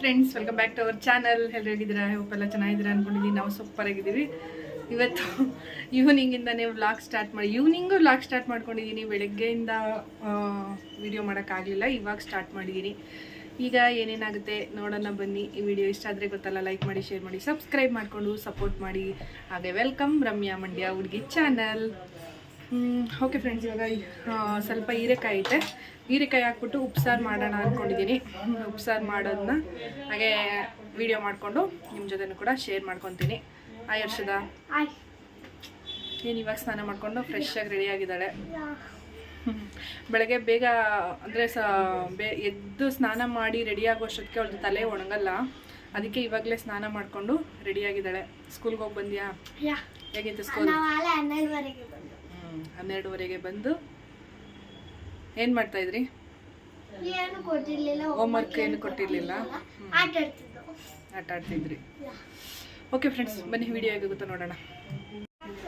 Friends welcome back to our channel ಎಲ್ಲರೂ ಹೇಗಿದ್ದೀರಾ? Hope ಎಲ್ಲ ಚೆನ್ನಾಗಿದ್ದೀರಾ ಅನ್ಕೊಂಡಿದ್ದೀನಿ. ನಾವು ಸೂಪರ್ ಆಗಿದ್ದೀವಿ. ಇವತ್ತು ಈವ್ನಿಂಗಿಂದನೇ ವ್ಲಾಗ್ ಸ್ಟಾರ್ಟ್ ಮಾಡಿ ಈವ್ನಿಂಗು ವ್ಲಾಗ್ ಸ್ಟಾರ್ಟ್ ಮಾಡ್ಕೊಂಡಿದ್ದೀನಿ. ಬೆಳಗ್ಗೆಯಿಂದ ವಿಡಿಯೋ ಮಾಡೋಕ್ಕಾಗಲಿಲ್ಲ ಇವಾಗ ಸ್ಟಾರ್ಟ್ ಮಾಡಿದ್ದೀನಿ. ಈಗ ಏನೇನಾಗುತ್ತೆ ನೋಡೋಣ ಬನ್ನಿ. ಈ ವಿಡಿಯೋ ಇಷ್ಟ ಆದರೆ ಗೊತ್ತಲ್ಲ ಲೈಕ್ ಮಾಡಿ ಶೇರ್ ಮಾಡಿ ಸಬ್ಸ್ಕ್ರೈಬ್ ಮಾಡಿಕೊಂಡು ಸಪೋರ್ಟ್ ಮಾಡಿ. ಹಾಗೆ ವೆಲ್ಕಮ್ ರಮ್ಯಾ ಮಂಡ್ಯ ಹುಡುಗಿ ಚಾನಲ್ ಓಕೆ ಫ್ರೆಂಡ್ಸ್ ಇವಾಗ ಸ್ವಲ್ಪ ಹೀರೆಕಾಯಿ ಐತೆ. ಹೀರೆಕಾಯಿ ಹಾಕ್ಬಿಟ್ಟು ಉಪ್ಸಾರು ಮಾಡೋಣ ಅಂದ್ಕೊಂಡಿದ್ದೀನಿ ಉಪ್ಸಾರು ಮಾಡೋದನ್ನ ಹಾಗೆ ವಿಡಿಯೋ ಮಾಡಿಕೊಂಡು ನಿಮ್ಮ ಜೊತೆನೂ ಕೂಡ ಶೇರ್ ಮಾಡ್ಕೊತೀನಿ. ಆಯ್ ಹರ್ಷದ ಏನು ಇವಾಗ ಸ್ನಾನ ಮಾಡಿಕೊಂಡು ಫ್ರೆಶ್ಶಾಗಿ ಆಗಿ ರೆಡಿ ಆಗಿದ್ದಾಳೆ. ಹ್ಮ್. ಬೆಳಗ್ಗೆ ಬೇಗ ಅಂದರೆ ಸ ಬೇ ಎದ್ದು ಸ್ನಾನ ಮಾಡಿ ರೆಡಿ ಆಗೋಷ್ಟೊತ್ತಿಗೆ ಅವಳದ್ದು ತಲೆ ಒಣಗಲ್ಲ. ಅದಕ್ಕೆ ಇವಾಗಲೇ ಸ್ನಾನ ಮಾಡಿಕೊಂಡು ರೆಡಿಯಾಗಿದ್ದಾಳೆ ಸ್ಕೂಲ್ಗೆ ಹೋಗಿ ಬಂದ್ಯಾ? ಹೇಗಿತ್ತು ಸ್ಕೂಲ್ ಹನ್ನೆರಡುವರೆಗೆ ಬಂದು ಏನು ಮಾಡ್ತಾ ಇದ್ರಿ? ಏನು ವರ್ಕ್ ಹೋಮ್ವರ್ಕ್ ಏನು ಕೊಟ್ಟಿರಲಿಲ್ಲ? ಆಟ ಆಡ್ತಿದ್ದು ಆಟ ಆಡ್ತಿದ್ರಿ. ಓಕೆ ಫ್ರೆಂಡ್ಸ್ ಬನ್ನಿ ವಿಡಿಯೋ ಹೇಗೆ ಗೊತ್ತಾ ನೋಡೋಣ.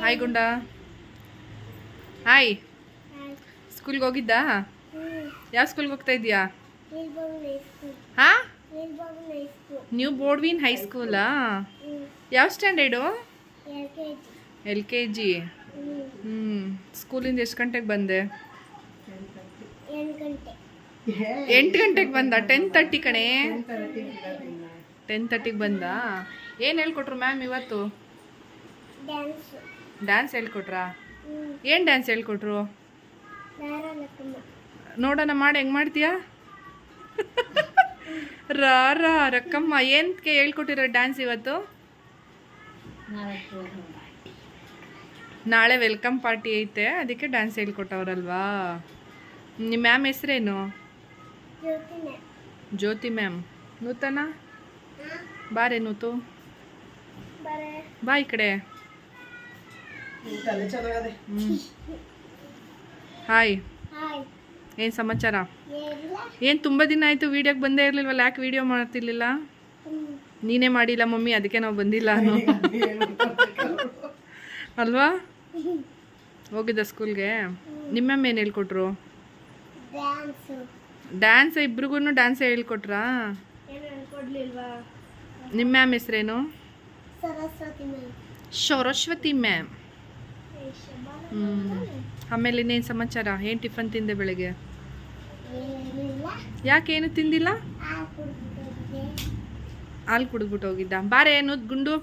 ಹಾಯ್ ಗುಂಡ. ಹಾಯ್ ಸ್ಕೂಲ್ಗೆ ಹೋಗಿದ್ದಾ? ಯಾವ ಸ್ಕೂಲ್ಗೆ ಹೋಗ್ತಾ ಇದೀಯಾ ಹಾ? ನ್ಯೂ ಬೋರ್ಡ್ವಿನ್ ಹೈಸ್ಕೂಲಾ ಯಾವ ಸ್ಟ್ಯಾಂಡರ್ಡು ಎಲ್ ಕೆ ಜಿ ಹ್ಞೂ ಸ್ಕೂಲಿಂದ ಎಷ್ಟು ಗಂಟೆಗೆ ಬಂದೆ? ಎಂಟು ಗಂಟೆ. ಎಂಟು ಗಂಟೆಗೆ ಬಂದ? ಟೆನ್ ತರ್ಟಿ ಕಣೆ? ಟೆನ್ ತರ್ಟಿಗೆ ಬಂದ? ಏನು ಹೇಳ್ಕೊಟ್ರು ಮ್ಯಾಮ್ ಇವತ್ತು? ಡ್ಯಾನ್ಸ್ ಹೇಳ್ಕೊಟ್ರಾ? ಏನು ಡ್ಯಾನ್ಸ್ ಹೇಳ್ಕೊಟ್ರು? ನೋಡೋಣ ಮಾಡಿ ಹೆಂಗೆ ಮಾಡ್ತೀಯಾ? ರಾ ರಾ ರಕ್ಕಮ್ಮ ಏನಕ್ಕೆ ಹೇಳ್ಕೊಟ್ಟಿರೋ ಡ್ಯಾನ್ಸ್ ಇವತ್ತು? ನಾಳೆ ವೆಲ್ಕಮ್ ಪಾರ್ಟಿ ಐತೆ ಅದಕ್ಕೆ ಡ್ಯಾನ್ಸ್ ಹೇಳ್ಕೊಟ್ಟವ್ರಲ್ವಾ? ನಿಮ್ಮ ಮ್ಯಾಮ್ ಹೆಸರೇನು? ಜ್ಯೋತಿ ಮ್ಯಾಮ್. ನೂತನ? ಬಾರೆ ನೂತು. ಬಾಯ್ ಬಾ ಈ ಕಡೆ. ಹಾಯ್. ಹಾಯ್. ಏನು ಸಮಾಚಾರ? ಏನು ತುಂಬ ದಿನ ಆಯಿತು ವೀಡಿಯೋಗೆ ಬಂದೇ ಇರಲಿಲ್ವಲ್ಲ ಯಾಕೆ ವಿಡಿಯೋ ಮಾಡ್ತಿರ್ಲಿಲ್ಲ? ನೀನೇ ಮಾಡಿಲ್ಲ ಮಮ್ಮಿ ಅದಕ್ಕೆ ನಾವು ಬಂದಿಲ್ಲ ಅನ್ನೋ. ಅಲ್ವಾ? ಹೋಗಿದ್ದ ಸ್ಕೂಲ್ಗೆ ನಿಮ್ಮ ಮ್ಯಾಮ್ ಏನು ಹೇಳ್ಕೊಟ್ರು? ಡ್ಯಾನ್ಸು ಇಬ್ರಿಗೂ ಡ್ಯಾನ್ಸ್ ಹೇಳ್ಕೊಟ್ರಾ? ನಿಮ್ಮ ಮ್ಯಾಮ್ ಹೆಸ್ರೇನು? ಸರಸ್ವತಿ ಮ್ಯಾಮ್ ಹ್ಞೂ ಆಮೇಲೆ ಇನ್ನೇನು ಸಮಾಚಾರ? ಏನು ಟಿಫನ್ ತಿಂದೆ ಬೆಳಗ್ಗೆ? ಏನಿಲ್ಲ. ಯಾಕೆ ಏನು ತಿಂದಿಲ್ಲ? ಹಾಲು ಕುಡಿದ್ಬಿಟ್ಟು ಹೋಗಿದ್ದ. ಬಾರೆ ಏನು ಗುಂಡು?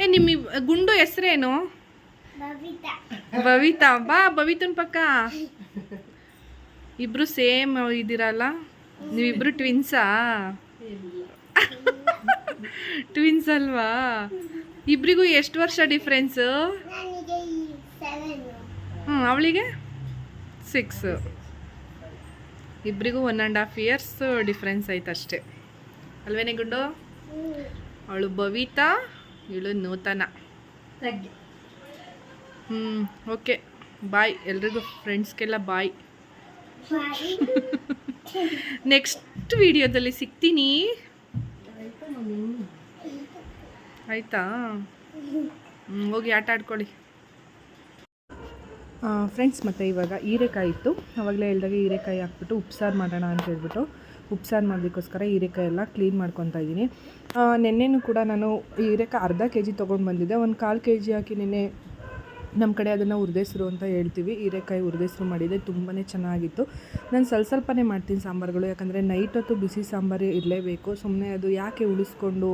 ಏ ನಿಮ್ಮ ಗುಂಡು ಹೆಸ್ರೇನು? ಬವಿತಾ? ಬಾ ಬವಿತನ್ ಪಕ್ಕ. ಇಬ್ರು ಸೇಮ್ ಇದ್ದೀರಲ್ಲ? ನೀವಿಬ್ರು ಟ್ವಿನ್ಸಾ ಟ್ವಿನ್ಸ್ ಅಲ್ವಾ? ಇಬ್ರಿಗೂ ಎಷ್ಟು ವರ್ಷ ಡಿಫ್ರೆನ್ಸ್ ಹ್ಞೂ ಅವಳಿಗೆ? ಸಿಕ್ಸ್ ಇಬ್ರಿಗೂ one and half years difference ಆಯ್ತು ಅಷ್ಟೇ ಅಲ್ವೇನೆ ಗುಂಡು? ಅವಳು ಬವಿತಾ ಇಳು ನೂತನ. ಹ್ಞೂ ಓಕೆ ಬಾಯ್ ಎಲ್ರಿಗೂ ಫ್ರೆಂಡ್ಸ್ಗೆಲ್ಲ ಬಾಯ್. ನೆಕ್ಸ್ಟ್ ವಿಡಿಯೋದಲ್ಲಿ ಸಿಗ್ತೀನಿ. ಆಯಿತಾ? ಹೋಗಿ ಆಟ ಆಡ್ಕೊಳ್ಳಿ. ಫ್ರೆಂಡ್ಸ್ ಮತ್ತು ಇವಾಗ ಹೀರೆಕಾಯಿ ಇತ್ತು. ಆವಾಗಲೇ ಹೇಳಿದಾಗ ಹೀರೆಕಾಯಿ ಹಾಕ್ಬಿಟ್ಟು ಉಪ್ಸಾರು ಮಾಡೋಣ ಅಂತ ಹೇಳ್ಬಿಟ್ಟು ಉಪ್ಸಾರು ಮಾಡೋದಕ್ಕೋಸ್ಕರ ಹೀರೆಕಾಯಿ ಎಲ್ಲ ಕ್ಲೀನ್ ಮಾಡ್ಕೊತಾ ಇದ್ದೀನಿ. ನೆನ್ನೆನೂ ಕೂಡ ನಾನು ಹೀರೆಕಾಯಿ ಅರ್ಧ ಕೆ ಜಿ ತೊಗೊಂಡು ಬಂದಿದ್ದೆ ಒಂದು ಕಾಲು ಕೆ ಜಿ ಹಾಕಿ ನೆನ್ನೆ ನಮ್ಮ ಕಡೆ ಅದನ್ನು ಹುರಿದೆಸ್ರು ಅಂತ ಹೇಳ್ತೀವಿ. ಹೀರೆಕಾಯಿ ಹುರಿದೆಸ್ರು ಮಾಡಿದೆ ತುಂಬಾ ಚೆನ್ನಾಗಿತ್ತು. ನಾನು ಸ್ವಲ್ಪ ಸ್ವಲ್ಪನೇ ಮಾಡ್ತೀನಿ ಸಾಂಬಾರುಗಳು. ಯಾಕಂದರೆ ನೈಟ್ ಹೊತ್ತು ಬಿಸಿ ಸಾಂಬಾರು ಇರಲೇಬೇಕು. ಸುಮ್ಮನೆ ಅದು ಯಾಕೆ ಉಳಿಸ್ಕೊಂಡು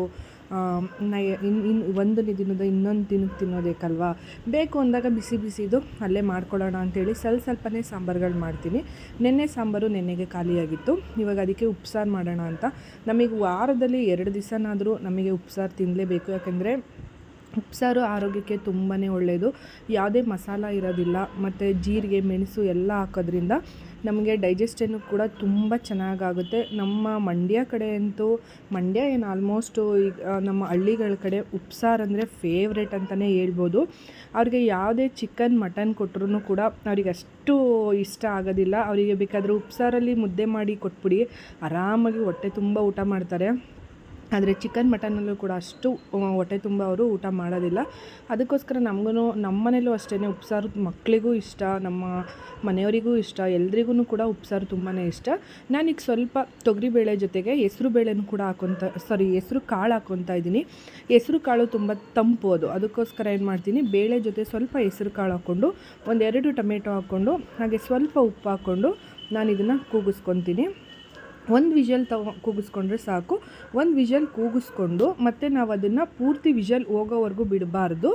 ನೈ ಇನ್ನು ಇನ್ನು ಒಂದು ದಿನದ ಇನ್ನೊಂದು ದಿನಕ್ಕೆ ತಿನ್ನೋದೇಕಲ್ವಾ? ಬೇಕು ಅಂದಾಗ ಬಿಸಿ ಬಿಸಿದು ಅಲ್ಲೇ ಮಾಡ್ಕೊಳ್ಳೋಣ ಅಂತೇಳಿ ಸ್ವಲ್ಪ ಸ್ವಲ್ಪನೇ ಸಾಂಬಾರುಗಳು ಮಾಡ್ತೀನಿ. ನೆನ್ನೆ ಸಾಂಬಾರು ನೆನ್ನೆಗೆ ಖಾಲಿಯಾಗಿತ್ತು. ಇವಾಗ ಅದಕ್ಕೆ ಉಪ್ಸಾರು ಮಾಡೋಣ ಅಂತ. ನಮಗೆ ವಾರದಲ್ಲಿ ಎರಡು ದಿವಸನಾದರೂ ನಮಗೆ ಉಪ್ಸಾರು ತಿನ್ನಲೇಬೇಕು ಯಾಕಂದರೆ ಉಪ್ಸಾರು ಆರೋಗ್ಯಕ್ಕೆ ತುಂಬಾ ಒಳ್ಳೆಯದು ಯಾವುದೇ ಮಸಾಲ ಇರೋದಿಲ್ಲ. ಮತ್ತು ಜೀರಿಗೆ, ಮೆಣಸು ಎಲ್ಲ ಹಾಕೋದ್ರಿಂದ ನಮಗೆ ಡೈಜೆಸ್ಟನ್ನು ಕೂಡ ತುಂಬ ಚೆನ್ನಾಗಾಗುತ್ತೆ. ನಮ್ಮ ಮಂಡ್ಯ ಕಡೆ ಅಂತೂ, ಮಂಡ್ಯ ಏನು ಆಲ್ಮೋಸ್ಟು ಈಗ ನಮ್ಮ ಹಳ್ಳಿಗಳ ಕಡೆ ಉಪ್ಸಾರು ಅಂದರೆ ಫೇವ್ರೇಟ್ ಅಂತಲೇ ಹೇಳ್ಬೋದು. ಅವ್ರಿಗೆ ಯಾವುದೇ ಚಿಕನ್ ಮಟನ್ ಕೊಟ್ಟರು ಕೂಡ ಅವ್ರಿಗೆ ಅಷ್ಟು ಇಷ್ಟ ಆಗೋದಿಲ್ಲ. ಅವರಿಗೆ ಬೇಕಾದರೂ ಉಪ್ಸಾರಲ್ಲಿ ಮುದ್ದೆ ಮಾಡಿ ಕೊಟ್ಬಿಡಿ. ಆರಾಮಾಗಿ ಹೊಟ್ಟೆ ತುಂಬ ಊಟ ಮಾಡ್ತಾರೆ. ಆದರೆ ಚಿಕನ್ ಮಟನಲ್ಲೂ ಕೂಡ ಅಷ್ಟು ಹೊಟ್ಟೆ ತುಂಬ ಅವರು ಊಟ ಮಾಡೋದಿಲ್ಲ. ಅದಕ್ಕೋಸ್ಕರ ನಮಗೂ ನಮ್ಮನೇಲೂ ಅಷ್ಟೇ ಉಪ್ಸಾರು ಮಕ್ಕಳಿಗೂ ಇಷ್ಟ, ನಮ್ಮ ಮನೆಯವರಿಗೂ ಇಷ್ಟ ಎಲ್ರಿಗೂ ಕೂಡ ಉಪ್ಸಾರು ತುಂಬಾ ಇಷ್ಟ. ನಾನೀಗ ಸ್ವಲ್ಪ ತೊಗರಿಬೇಳೆ ಜೊತೆಗೆ ಹೆಸ್ರು ಬೇಳೆನೂ ಕೂಡ ಹಾಕೊತ ಸಾರಿ ಹೆಸ್ರು ಕಾಳು ಹಾಕೊತಾ ಇದ್ದೀನಿ. ಹೆಸ್ರು ಕಾಳು ತುಂಬ ತಂಪು ಅದು, ಅದಕ್ಕೋಸ್ಕರ ಏನು ಮಾಡ್ತೀನಿ, ಬೇಳೆ ಜೊತೆ ಸ್ವಲ್ಪ ಹೆಸ್ರು ಕಾಳು ಹಾಕ್ಕೊಂಡು, ಒಂದೆರಡು ಟೊಮೆಟೊ ಹಾಕ್ಕೊಂಡು, ಹಾಗೆ ಸ್ವಲ್ಪ ಉಪ್ಪು ಹಾಕ್ಕೊಂಡು ನಾನು ಇದನ್ನು ಕೂಗಿಸ್ಕೊತೀನಿ. ಒಂದು ವಿಷಲ್ ತಗೊ, ಕೂಗಿಸ್ಕೊಂಡ್ರೆ ಸಾಕು. ಒಂದು ವಿಷಲ್ ಕೂಗಿಸ್ಕೊಂಡು ಮತ್ತು ನಾವು ಅದನ್ನು ಪೂರ್ತಿ ವಿಷಲ್ ಹೋಗೋವರೆಗೂ ಬಿಡಬಾರ್ದು.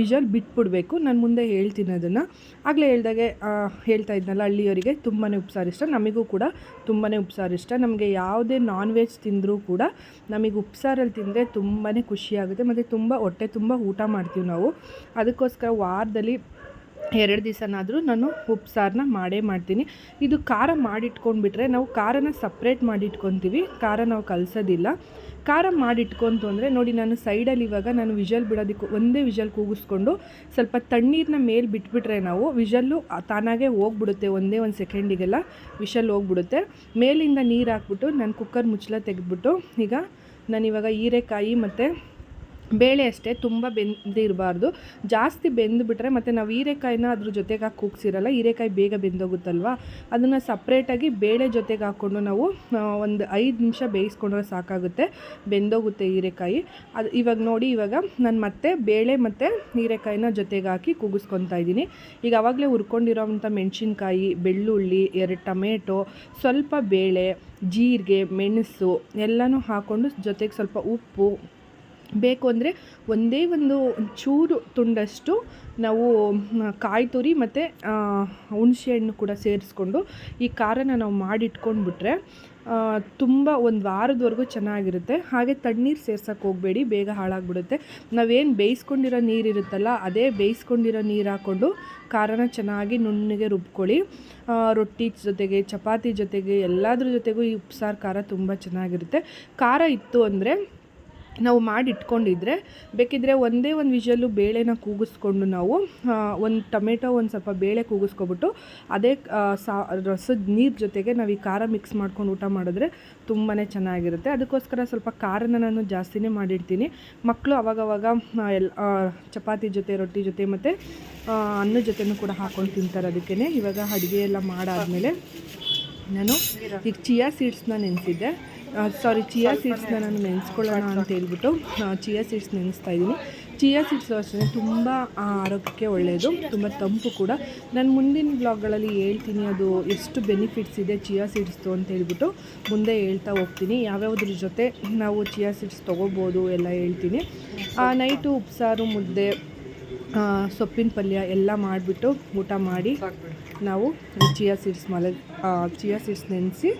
ವಿಷಲ್ ಬಿಟ್ಬಿಡ್ಬೇಕು. ನಾನು ಮುಂದೆ ಹೇಳ್ತೀನಿ ಅದನ್ನು. ಆಗಲೇ ಹೇಳ್ದಾಗೆ ಹೇಳ್ತಾ ಇದ್ನಲ್ಲ ಹಳ್ಳಿಯವರಿಗೆ ತುಂಬಾ ಉಪ್ಸಾರು ಇಷ್ಟ. ನಮಗೂ ಕೂಡ ತುಂಬಾ ಉಪ್ಸಾರು ಇಷ್ಟ. ನಮಗೆ ಯಾವುದೇ ನಾನ್ ವೆಜ್ ತಿಂದರೂ ಕೂಡ ನಮಗೆ ಉಪ್ಸಾರಲ್ಲಿ ತಿಂದರೆ ತುಂಬಾ ಖುಷಿಯಾಗುತ್ತೆ ಮತ್ತು ತುಂಬ ಹೊಟ್ಟೆ ತುಂಬ ಊಟ ಮಾಡ್ತೀವಿ ನಾವು. ಅದಕ್ಕೋಸ್ಕರ ವಾರದಲ್ಲಿ ಎರಡು ದಿವಸನಾದರೂ ನಾನು ಉಪ್ಸಾರನ್ನ ಮಾಡೇ ಮಾಡ್ತೀನಿ. ಇದು ಖಾರ ಮಾಡಿಟ್ಕೊಂಡ್ಬಿಟ್ರೆ ನಾವು ಖಾರನ ಸಪ್ರೇಟ್ ಮಾಡಿಟ್ಕೊತೀವಿ ಖಾರ ನಾವು ಕಲಸೋದಿಲ್ಲ. ಖಾರ ಮಾಡಿಟ್ಕೊಂತು ಅಂದರೆ ನೋಡಿ ನಾನು ಸೈಡಲ್ಲಿ ಇವಾಗ ನಾನು ವಿಷಲ್ ಬಿಡೋದಕ್ಕೆ, ಒಂದೇ ವಿಷಲ್ ಕೂಗಿಸ್ಕೊಂಡು ಸ್ವಲ್ಪ ತಣ್ಣೀರನ್ನ ಮೇಲೆ ಬಿಟ್ಬಿಟ್ರೆ ನಾವು ವಿಷಲ್ಲು ತಾನಾಗೆ ಹೋಗ್ಬಿಡುತ್ತೆ, ಒಂದೇ ಒಂದು ಸೆಕೆಂಡಿಗೆಲ್ಲ ವಿಷಲ್ ಹೋಗ್ಬಿಡುತ್ತೆ. ಮೇಲಿಂದ ನೀರು ಹಾಕ್ಬಿಟ್ಟು ನಾನು ಕುಕ್ಕರ್ ಮುಚ್ಚಳ ತೆಗೆದ್ಬಿಟ್ಟು ಈಗ ನಾನಿವಾಗ ಹೀರೆಕಾಯಿ ಮತ್ತು ಬೇಳೆ ಅಷ್ಟೇ ತುಂಬ ಬೆಂದಿರಬಾರ್ದು ಜಾಸ್ತಿ ಬೆಂದುಬಿಟ್ರೆ ಮತ್ತು ನಾವು ಹೀರೆಕಾಯಿನ ಅದ್ರ ಜೊತೆಗೆ ಹಾಕಿ ಕೂಗ್ಸಿರಲ್ಲ, ಹೀರೆಕಾಯಿ ಬೇಗ ಬೆಂದೋಗುತ್ತಲ್ವ? ಅದನ್ನು ಸಪ್ರೇಟಾಗಿ ಬೇಳೆ ಜೊತೆಗೆ ಹಾಕ್ಕೊಂಡು ನಾವು ಒಂದು ಐದು ನಿಮಿಷ ಬೇಯಿಸ್ಕೊಂಡ್ರೆ ಸಾಕಾಗುತ್ತೆ, ಬೆಂದೋಗುತ್ತೆ ಹೀರೆಕಾಯಿ. ಅದು ಇವಾಗ ನೋಡಿ, ಇವಾಗ ನಾನು ಮತ್ತೆ ಬೇಳೆ ಮತ್ತು ಹೀರೆಕಾಯಿನ ಜೊತೆಗೆ ಹಾಕಿ ಕೂಗಿಸ್ಕೊತಾ ಇದ್ದೀನಿ. ಈಗ ಆವಾಗಲೇ ಹುರ್ಕೊಂಡಿರೋವಂಥ ಮೆಣಸಿನ್ಕಾಯಿ, ಬೆಳ್ಳುಳ್ಳಿ, ಎರಡು ಟೊಮೆಟೊ, ಸ್ವಲ್ಪ ಬೇಳೆ, ಜೀರಿಗೆ, ಮೆಣಸು ಎಲ್ಲನೂ ಹಾಕ್ಕೊಂಡು ಜೊತೆಗೆ ಸ್ವಲ್ಪ ಉಪ್ಪು ಬೇಕು ಅಂದರೆ ಒಂದೇ ಒಂದು ಚೂರು ತುಂಡಷ್ಟು ನಾವು ಕಾಯಿ ತುರಿ ಮತ್ತು ಹುಣಸೆ ಹಣ್ಣು ಕೂಡ ಸೇರಿಸ್ಕೊಂಡು ಈ ಖಾರನ ನಾವು ಮಾಡಿಟ್ಕೊಂಡ್ಬಿಟ್ರೆ ತುಂಬ ಒಂದು ವಾರದವರೆಗೂ ಚೆನ್ನಾಗಿರುತ್ತೆ. ಹಾಗೆ ತಣ್ಣೀರು ಸೇರ್ಸೋಕೆ ಹೋಗಬೇಡಿ, ಬೇಗ ಹಾಳಾಗ್ಬಿಡುತ್ತೆ. ನಾವೇನು ಬೇಯಿಸ್ಕೊಂಡಿರೋ ನೀರು ಇರುತ್ತಲ್ಲ, ಅದೇ ಬೇಯಿಸ್ಕೊಂಡಿರೋ ನೀರು ಹಾಕ್ಕೊಂಡು ಖಾರನ ಚೆನ್ನಾಗಿ ನುಣ್ಣಗೆ ರುಬ್ಕೊಳ್ಳಿ. ರೊಟ್ಟಿ ಜೊತೆಗೆ, ಚಪಾತಿ ಜೊತೆಗೆ, ಎಲ್ಲದ್ರ ಜೊತೆಗೂ ಈ ಉಪ್ಸಾರು ಖಾರ ತುಂಬ ಚೆನ್ನಾಗಿರುತ್ತೆ. ಖಾರ ಇತ್ತು ಅಂದರೆ ನಾವು ಮಾಡಿ ಇಟ್ಕೊಂಡಿದ್ರೆ ಬೇಕಿದ್ರೆ ಒಂದೇ ಒಂದು ವಿಷಲ್ಲು ಬೇಳೆನ ಕೂಗಿಸ್ಕೊಂಡು ನಾವು ಒಂದು ಟೊಮೆಟೊ ಒಂದು ಸ್ವಲ್ಪ ಬೇಳೆ ಕೂಗಿಸ್ಕೊಬಿಟ್ಟು, ಅದೇ ಸಾ, ರಸದ ನೀರು ಜೊತೆಗೆ ನಾವು ಈ ಖಾರ ಮಿಕ್ಸ್ ಮಾಡ್ಕೊಂಡು ಊಟ ಮಾಡಿದ್ರೆ ತುಂಬಾ ಚೆನ್ನಾಗಿರುತ್ತೆ. ಅದಕ್ಕೋಸ್ಕರ ಸ್ವಲ್ಪ ಖಾರನ ನಾನು ಜಾಸ್ತಿನೇ ಮಾಡಿರ್ತೀನಿ ಮಕ್ಕಳು ಅವಾಗವಾಗ ಎಲ್ಲ ಚಪಾತಿ ಜೊತೆ, ರೊಟ್ಟಿ ಜೊತೆ ಮತ್ತು ಅನ್ನ ಜೊತೆನೂ ಕೂಡ ಹಾಕೊಂಡು ತಿಂತಾರೆ ಅದಕ್ಕೇ ಇವಾಗ ಅಡುಗೆ ಎಲ್ಲ ಮಾಡಾದಮೇಲೆ ನಾನು ಈಗ ಚಿಯಾ ಸೀಡ್ಸ್ನ ನೆನೆಸಿದ್ದೆ. ಸಾರಿ ಚಿಯಾ ಸೀಡ್ಸ್ನ ನಾನು ನೆನೆಸ್ಕೊಳ್ಳೋಣ ಅಂತ ಹೇಳ್ಬಿಟ್ಟು ಚಿಯಾ ಸೀಡ್ಸ್ ನೆನೆಸ್ತಾ ಇದ್ದೀನಿ. ಚಿಯಾ ಸೀಡ್ಸು ಅಷ್ಟೇ ತುಂಬ ಆರೋಗ್ಯಕ್ಕೆ ಒಳ್ಳೆಯದು ತುಂಬ ತಂಪು ಕೂಡ. ನಾನು ಮುಂದಿನ ಬ್ಲಾಗ್ಗಳಲ್ಲಿ ಹೇಳ್ತೀನಿ ಅದು ಎಷ್ಟು ಬೆನಿಫಿಟ್ಸ್ ಇದೆ ಚಿಯಾ ಸೀಡ್ಸ್ದು ಅಂತ ಹೇಳ್ಬಿಟ್ಟು. ಮುಂದೆ ಹೇಳ್ತಾ ಹೋಗ್ತೀನಿ. ಯಾವ್ಯಾವ್ದ್ರ ಜೊತೆ ನಾವು ಚಿಯಾ ಸೀಡ್ಸ್ ತೊಗೋಬೋದು ಎಲ್ಲ ಹೇಳ್ತೀನಿ. ನೈಟು ಉಪ್ಸಾರು ಮುದ್ದೆ ಆ, ಸೊಪ್ಪಿನ ಪಲ್ಯ ಎಲ್ಲ ಮಾಡಿಬಿಟ್ಟು ಊಟ ಮಾಡಿ ನಾವು ಚಿಯಾ ಸೀಡ್ಸ್ ಮಲಗ ಚಿಯಾ ಸೀಡ್ಸ್ ನೆನೆಸಿ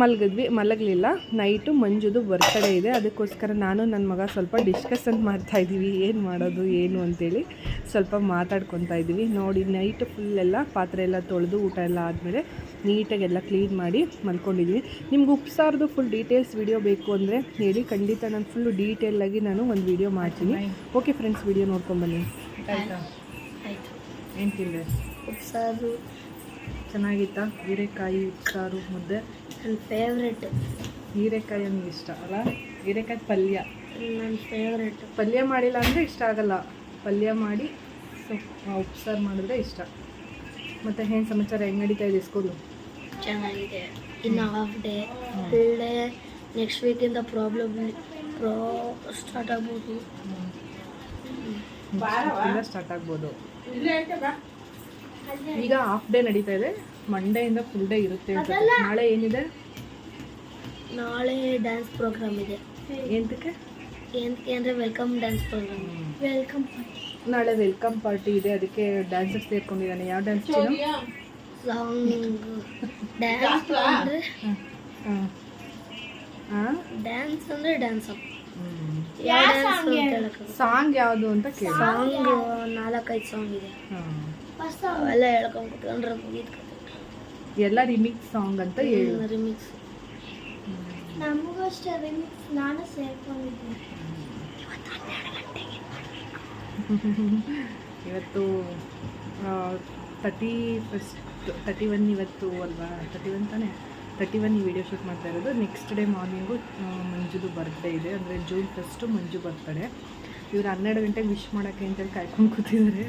ಮಲಗಿದ್ವಿ ಮಲಗಲಿಲ್ಲ. ನೈಟು ಮಂಜುದು ಬರ್ತಡೇ ಇದೆ. ಅದಕ್ಕೋಸ್ಕರ ನಾನು ನನ್ನ ಮಗ ಸ್ವಲ್ಪ ಡಿಸ್ಕಸನ್ ಮಾಡ್ತಾ ಇದ್ದೀವಿ. ಏನು ಮಾಡೋದು ಏನು ಅಂತೇಳಿ ಸ್ವಲ್ಪ ಮಾತಾಡ್ಕೊತಾ ಇದ್ದೀವಿ. ನೋಡಿ ನೈಟ್ ಫುಲ್ಲೆಲ್ಲ ಎಲ್ಲ ಪಾತ್ರೆ ಎಲ್ಲ ತೊಳೆದು ಊಟ ಎಲ್ಲ ಆದಮೇಲೆ ನೀಟಾಗಿ ಎಲ್ಲ ಕ್ಲೀನ್ ಮಾಡಿ ಮಲ್ಕೊಂಡಿದ್ದೀವಿ ನಿಮ್ಗೆ ಉಪ್ಸಾರ್ದು ಫುಲ್ ಡೀಟೇಲ್ಸ್ ವೀಡಿಯೋ ಬೇಕು ಅಂದರೆ ಹೇಳಿ. ಖಂಡಿತ ನಾನು ಫುಲ್ಲು ಡೀಟೇಲಾಗಿ ನಾನು ಒಂದು ವೀಡಿಯೋ ಮಾಡ್ತೀನಿ. ಓಕೆ ಫ್ರೆಂಡ್ಸ್ ವಿಡಿಯೋ ನೋಡ್ಕೊಂಬನ್ನಿ ಚೆನ್ನಾಗಿತ್ತಾ? ಹೀರೆಕಾಯಿ ಉಪ್ಸಾರು ಮುದ್ದೆ? ನನ್ನ ಫೇವ್ರೆಟ್ ಹೀರೆಕಾಯಿ ನನಗೆ ಇಷ್ಟ ಅಲ್ಲ? ಹೀರೆಕಾಯಿ ಪಲ್ಯ? ನನ್ನ ಫೇವ್ರೆಟ್ ಪಲ್ಯ ಮಾಡಿಲ್ಲ ಅಂದರೆ ಇಷ್ಟ ಆಗಲ್ಲ. ಪಲ್ಯ ಮಾಡಿ ಉಪ್ಸಾರು ಮಾಡಿದ್ರೆ ಇಷ್ಟ. ಮತ್ತು ಏನು ಸಮಾಚಾರ? ಹೆಂಗೆ ನಡೀತಾ ಇದೆ ಸ್ಕೂಲು ಚೆನ್ನಾಗಿದೆ. ಇನ್ನು half day full day next ವೀಕಿಂದ problem ಪ್ರಾ ಸ್ಟಾರ್ಟ್ ಆಗ್ಬೋದು. ಇಲ್ಲ ಸ್ಟಾರ್ಟ್ ಆಗ್ಬೋದು. ಈಗ ಹಾಫ್ ಡೇ ನಡೀತಾ ಇದೆ. ಮಂಡೆಯಿಂದ ಫುಲ್ ಡೇ ಇರುತ್ತೆ ನಾಳೆ ಏನಿದೆ? ನಾಳೆ ಡ್ಯಾನ್ಸ್ ಪ್ರೋಗ್ರಾಮ್ ಇದೆ. ಎಂತಕ್ಕೆ ಏನಕ್ಕೆ ಅಂದರೆ ವೆಲ್ಕಮ್ ಡ್ಯಾನ್ಸ್ ಪ್ರೋಗ್ರಾಮ್ ವೆಲ್ಕಮ್ ನಾಳೆ ವೆಲ್ಕಮ್ ಪಾರ್ಟಿ ಇದೆ. ಅದಕ್ಕೆ ಡ್ಯಾನ್ಸಸ್ ಸೇರ್ಕೊಂಡಿದ್ದಾನೆ. ಯಾವ ಡ್ಯಾನ್ಸ್ ಚೀನು ಸಾಂಗ್ ಡ್ಯಾನ್ಸ್ ಅಂದರೆ ಹಾಂ. ಹಾಂ. ಡ್ಯಾನ್ಸ್ ಅಂದರೆ ಡ್ಯಾನ್ಸ್ ಯಾವ ಡ್ಯಾನ್ಸ್ ಸಾಂಗ್ ಯಾವುದು ಅಂತ ಕೇಳಿ. ಸಾಂಗ್ ನಾಲ್ಕೈದು ಸಾಂಗ್ ಇದೆ. ಹಾಂ. ಅವೆಲ್ಲ ಹೇಳ್ಕೊಂಡು ಕುತ್ಕೊಂಡ್ರೆ ಮುಗೀತು ಎಲ್ಲ ರಿಮಿಕ್ಸ್ ಸಾಂಗ್ ಅಂತ ಹೇಳು. ರಿಮಿಕ್ಸ್ ನಮಗೂ ಅಷ್ಟೇ ರಿಮಿಕ್ಸ್ ನಾನು ಸೇರ್ಕೊಂಡಿದ್ದೀನಿ ಇವತ್ತು ತರ್ಟಿ ಫಸ್ಟ್ ತರ್ಟಿ ಒನ್ ಇವತ್ತು ಅಲ್ವಾ? ತರ್ಟಿ ಒನ್ ತಾನೇ? ತರ್ಟಿ ಒನ್ ಈ ವಿಡಿಯೋ ಶೂಟ್ ಮಾಡ್ತಾ ಇರೋದು. ನೆಕ್ಸ್ಟ್ ಡೇ ಮಾರ್ನಿಂಗು ಮಂಜುದು ಬರ್ತ್ಡೇ ಇದೆ. ಅಂದರೆ ಜೂನ್ ಫಸ್ಟು ಮಂಜು ಬರ್ತಾರೆ ಇವ್ರು ಹನ್ನೆರಡು ಗಂಟೆಗೆ ವಿಶ್ ಮಾಡೋಕ್ಕೆ ಅಂತೇಳಿ ಕಾಯ್ಕೊಂಡು ಕೂತಿದ್ದಾರೆ.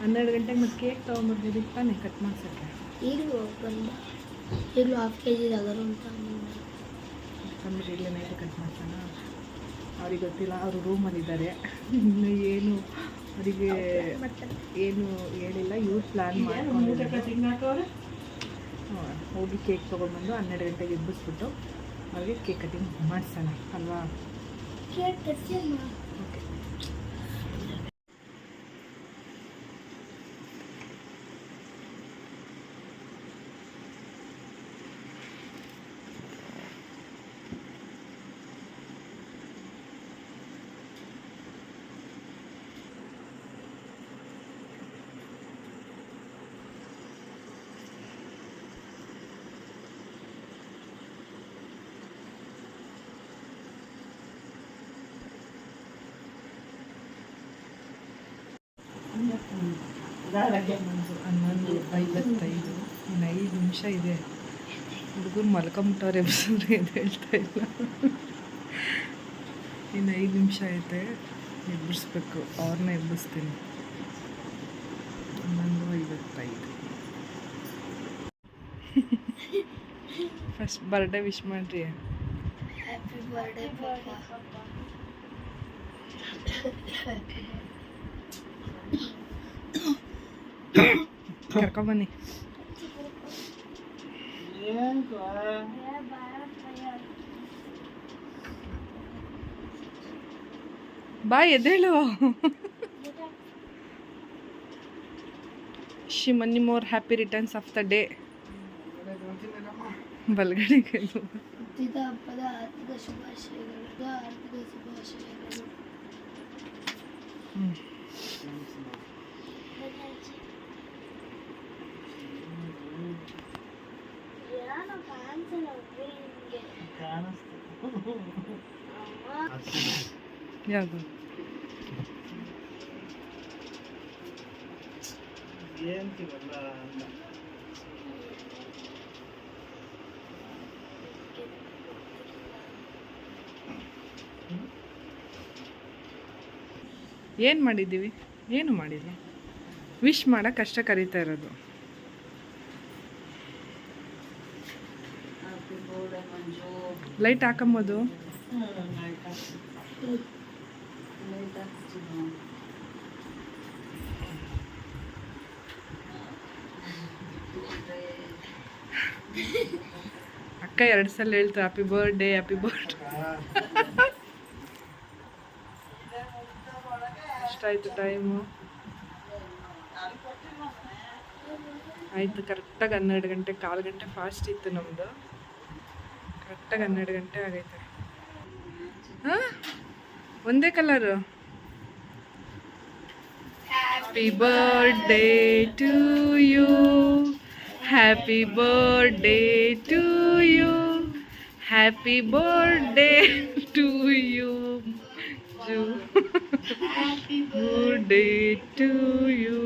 ಹನ್ನೆರಡು ಗಂಟೆಗೆ ಮತ್ತೆ ಕೇಕ್ ತೊಗೊಂಬರ್ಬೋದಿತ್ತು ತಾನೆ ಕಟ್ ಮಾಡ್ಸೋಕ್ಕೆ. ಈಗಲೂ ಬಂದ ಈಗಲೂ ಹಾಫ್ ಕೆ ಜಿ ಅಗರು ಅಂತ ತಂದ್ರೆ ಇಲ್ಲೇ ನೈಟ್ ಕಟ್ ಮಾಡ್ಸೋಣ. ಅವ್ರಿಗೆ ಗೊತ್ತಿಲ್ಲ ಅವರು ರೂಮಲ್ಲಿದ್ದಾರೆ ಇನ್ನು ಏನು ಅವರಿಗೆ ಏನು ಹೇಳಿಲ್ಲ ಇವ್ರು ಪ್ಲ್ಯಾನ್ ಮಾಡ್ಕೊಂಡು ಹಾಂ, ಹೋಗಿ ಕೇಕ್ ತೊಗೊಂಡ್ಬಂದು ಹನ್ನೆರಡು ಗಂಟೆಗೆ ಎಬ್ಬಿಸ್ಬಿಟ್ಟು ಅವ್ರಿಗೆ ಕೇಕ್ ಕಟಿಂಗ್ ಮಾಡ್ಸೋಣ ಅಲ್ವಾ? ಕೇಕ್ ಹನ್ನೊಂದು, ಐವತ್ತೈದು, ಇನ್ನು ಐದು ನಿಮಿಷ ಇದೆ. ಹುಡುಗರು ಮಲ್ಕೊಂಬಿಟ್ಟವ್ರೆ ಎಬ್ಸಿದ್ರೆ ಏನು ಹೇಳ್ತಾ ಇಲ್ಲ. ಇನ್ನು ಐದು ನಿಮಿಷ ಐತೆ. ಎಬ್ಬಿಸ್ಬೇಕು. ಅವ್ರನ್ನ ಎಬ್ಬಿಸ್ತೀನಿ. ಹನ್ನೊಂದು, ಐವತ್ತೈದು. ಫಸ್ಟ್ ಬರ್ಡೇ ವಿಶ್ ಮಾಡ್ರಿ. Happy birthday ಪಾಪ ಕರ್ಕೊಂಬನ್ನಿ ಬಾ ಎದ್ದೇಳು she many more happy returns of the day ಬಲ್ಗಡೆ ಕೈಲು ಹುಟ್ಟಿದ ಹಬ್ಬದ ಆರ್ಥಿಕ ಶುಭಾಶಯಗಳು ಆರ್ಥಿಕ ಶುಭಾಶಯಗಳು ಹ್ಞೂ ಯಾವುದು? ಏನು ಮಾಡಿದ್ದೀವಿ? ಏನು ಮಾಡಿಲ್ಲ. ವಿಶ್ ಮಾಡೋಕ್ಕೆ ಕಷ್ಟ ಕರೀತಾ ಇರೋದು. ಲೈಟ್ ಹಾಕಂಬೋದು. ಅಕ್ಕ ಎರಡು ಸಲ ಹೇಳ್ತಾರೆ ಹ್ಯಾಪಿ ಬರ್ಡೇ ಹ್ಯಾಪಿ ಬರ್ಡೇ ಎಷ್ಟಾಯ್ತು ಟೈಮು ಆಯಿತು ಕರೆಕ್ಟಾಗಿ ಹನ್ನೆರಡು ಗಂಟೆ, ಕಾಲು ಗಂಟೆ ಫಾಸ್ಟ್ ಇತ್ತು ನಮ್ಮದು ಕರೆಕ್ಟಾಗಿ ಹನ್ನೆರಡು ಗಂಟೆ ಆಗೈತೆ ಹಾಂ ಒಂದೇ colour happy birthday to you happy birthday to you happy birthday to you birthday to you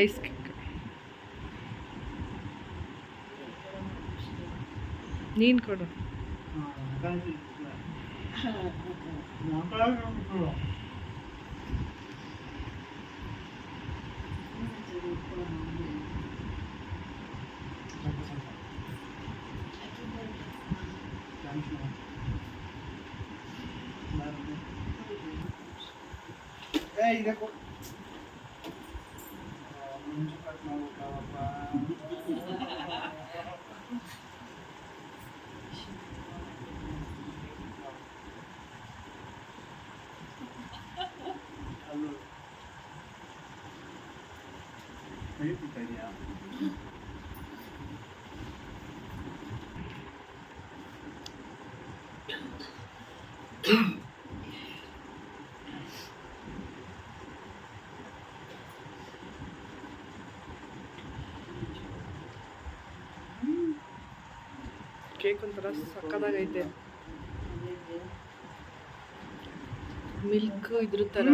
ice cake ನೀನು ಕೊಡು ¿Qué encontraste acá de Milk y drutará.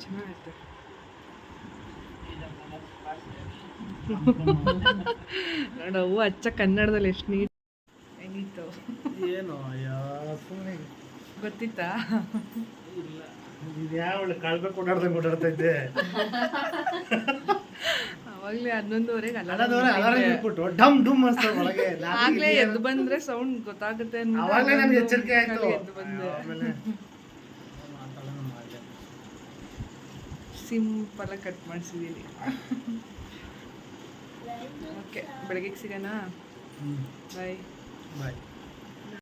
ಚೆನ್ನಾಗೈತೆ ನೋಡವು ಅಚ್ಚ ಕನ್ನಡದಲ್ಲಿ ಎಷ್ಟು ನೀಟ್ ಹೆಂಗಿತ್ತು ಏನು ಅಯ್ಯೋ ಸುಮ್ಮನೆ ಗೊತ್ತಿತ್ತಾ? ಇಲ್ಲ ಇದ್ಯಾವಳು ಕಳ್ಬೇಕು ಓಡಾಡ್ದಂಗೆ ಓಡಾಡ್ತಾ ಇದ್ದೆ ಅವಾಗಲೇ ಹನ್ನೊಂದುವರೆಗೆ ಅಲ್ಲದವ್ರೆ ಅಲಾರಾಮ್ ಅಲ್ಲ ಇಟ್ಬಿಟ್ಟು ಡಮ್ ಡುಮ್ ಅನ್ಸ್ತಾವ ಒಳಗೆ. ಆಗ್ಲೇ ಎದ್ದು ಬಂದ್ರೆ ಸೌಂಡ್ ಗೊತ್ತಾಗುತ್ತೆ ಅವಾಗಲೇ ಎಚ್ಚರಿಕೆ ಆಯ್ತು. ಎದ್ದು ಬಂದೆ. Simple cut ಮಾಡಿಸಿದೀನಿ. ಓಕೆ ಬೆಳಗ್ಗೆ ಸಿಗೋಣ? ಬಾಯ್ ಬಾಯ್